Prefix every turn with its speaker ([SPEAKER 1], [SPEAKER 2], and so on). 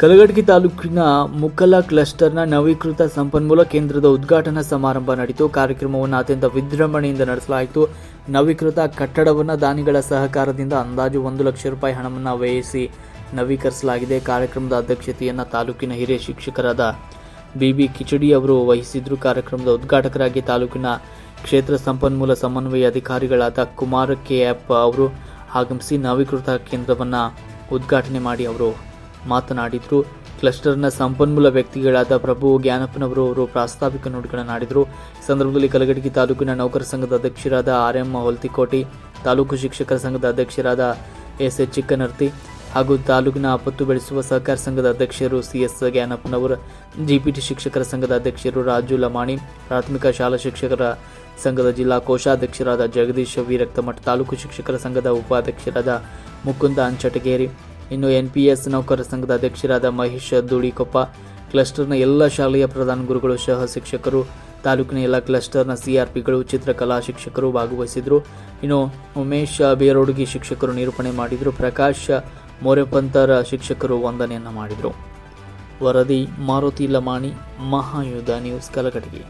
[SPEAKER 1] ಕಲಗಡಗಿ ತಾಲೂಕಿನ ಮುಕ್ಕಲ ಕ್ಲಸ್ಟರ್ನ ನವೀಕೃತ ಸಂಪನ್ಮೂಲ ಕೇಂದ್ರದ ಉದ್ಘಾಟನಾ ಸಮಾರಂಭ ನಡೆಯಿತು. ಕಾರ್ಯಕ್ರಮವನ್ನು ಅತ್ಯಂತ ವಿಜೃಂಭಣೆಯಿಂದ ನಡೆಸಲಾಯಿತು. ನವೀಕೃತ ಕಟ್ಟಡವನ್ನು ದಾನಿಗಳ ಸಹಕಾರದಿಂದ ಅಂದಾಜು ಒಂದು ಲಕ್ಷ ರೂಪಾಯಿ ಹಣವನ್ನು ವ್ಯಯಿಸಿ ನವೀಕರಿಸಲಾಗಿದೆ. ಕಾರ್ಯಕ್ರಮದ ಅಧ್ಯಕ್ಷತೆಯನ್ನು ತಾಲೂಕಿನ ಹಿರಿಯ ಶಿಕ್ಷಕರಾದ ಬಿಬಿ ಕಿಚಡಿ ಅವರು ವಹಿಸಿದ್ರು. ಕಾರ್ಯಕ್ರಮದ ಉದ್ಘಾಟಕರಾಗಿ ತಾಲೂಕಿನ ಕ್ಷೇತ್ರ ಸಂಪನ್ಮೂಲ ಸಮನ್ವಯ ಅಧಿಕಾರಿಗಳಾದ ಕುಮಾರ್ ಕೆ ಎಫ್ ಅವರು ಆಗಮಿಸಿ ನವೀಕೃತ ಕೇಂದ್ರವನ್ನು ಉದ್ಘಾಟನೆ ಮಾಡಿ ಅವರು ಮಾತನಾಡಿದರು. ಕ್ಲಸ್ಟರ್ನ ಸಂಪನ್ಮೂಲ ವ್ಯಕ್ತಿಗಳಾದ ಪ್ರಭು ಜ್ಞಾನಪ್ಪನವರು ಅವರು ಪ್ರಾಸ್ತಾವಿಕ ನುಡಿಗಳನ್ನಾಡಿದರು ಆಡಿದರು ಸಂದರ್ಭದಲ್ಲಿ ಕಲಗಡಗಿ ತಾಲೂಕಿನ ನೌಕರ ಸಂಘದ ಅಧ್ಯಕ್ಷರಾದ ಆರ್ ಎಂ ಹೊಲ್ತಿಕೋಟಿ, ತಾಲೂಕು ಶಿಕ್ಷಕರ ಸಂಘದ ಅಧ್ಯಕ್ಷರಾದ ಎಸ್ ಎಚ್ ಚಿಕ್ಕನರ್ತಿ ಹಾಗೂ ತಾಲೂಕಿನ ಆಪತ್ತು ಬೆಳೆಸುವ ಸಹಕಾರ ಸಂಘದ ಅಧ್ಯಕ್ಷರು ಸಿಎಸ್ ಜ್ಞಾನಪ್ಪನವರು, ಜಿಪಿಟಿ ಶಿಕ್ಷಕರ ಸಂಘದ ಅಧ್ಯಕ್ಷರು ರಾಜು ಲಮಾಣಿ, ಪ್ರಾಥಮಿಕ ಶಾಲಾ ಶಿಕ್ಷಕರ ಸಂಘದ ಜಿಲ್ಲಾ ಕೋಶಾಧ್ಯಕ್ಷರಾದ ಜಗದೀಶ್ ವೀರಕ್ತಮಠ, ತಾಲೂಕು ಶಿಕ್ಷಕರ ಸಂಘದ ಉಪಾಧ್ಯಕ್ಷರಾದ ಮುಕುಂದ ಅಂಚಟಗೇರಿ ಇನ್ನು ಎನ್ ಪಿ ಎಸ್ ನೌಕರರ ಸಂಘದ ಅಧ್ಯಕ್ಷರಾದ ಮಹೇಶ್ ಧೂಳಿಕೊಪ್ಪ, ಕ್ಲಸ್ಟರ್ನ ಎಲ್ಲ ಶಾಲೆಯ ಪ್ರಧಾನ ಗುರುಗಳು, ಸಹ ಶಿಕ್ಷಕರು, ತಾಲೂಕಿನ ಎಲ್ಲ ಕ್ಲಸ್ಟರ್ನ ಸಿಆರ್ಪಿಗಳು ಚಿತ್ರಕಲಾ ಶಿಕ್ಷಕರು ಭಾಗವಹಿಸಿದರು. ಇನ್ನು ಉಮೇಶ್ ಬೇರೋಡ್ಗಿ ಶಿಕ್ಷಕರು ನಿರೂಪಣೆ ಮಾಡಿದರು. ಪ್ರಕಾಶ್ ಮೋರೆಪಂತರ ಶಿಕ್ಷಕರು ವಂದನೆಯನ್ನು ಮಾಡಿದರು. ವರದಿ ಮಾರುತಿ ಲಮಾಣಿ, ಮಹಾಯುಧ ನ್ಯೂಸ್ ಕಲಕಟಗಿ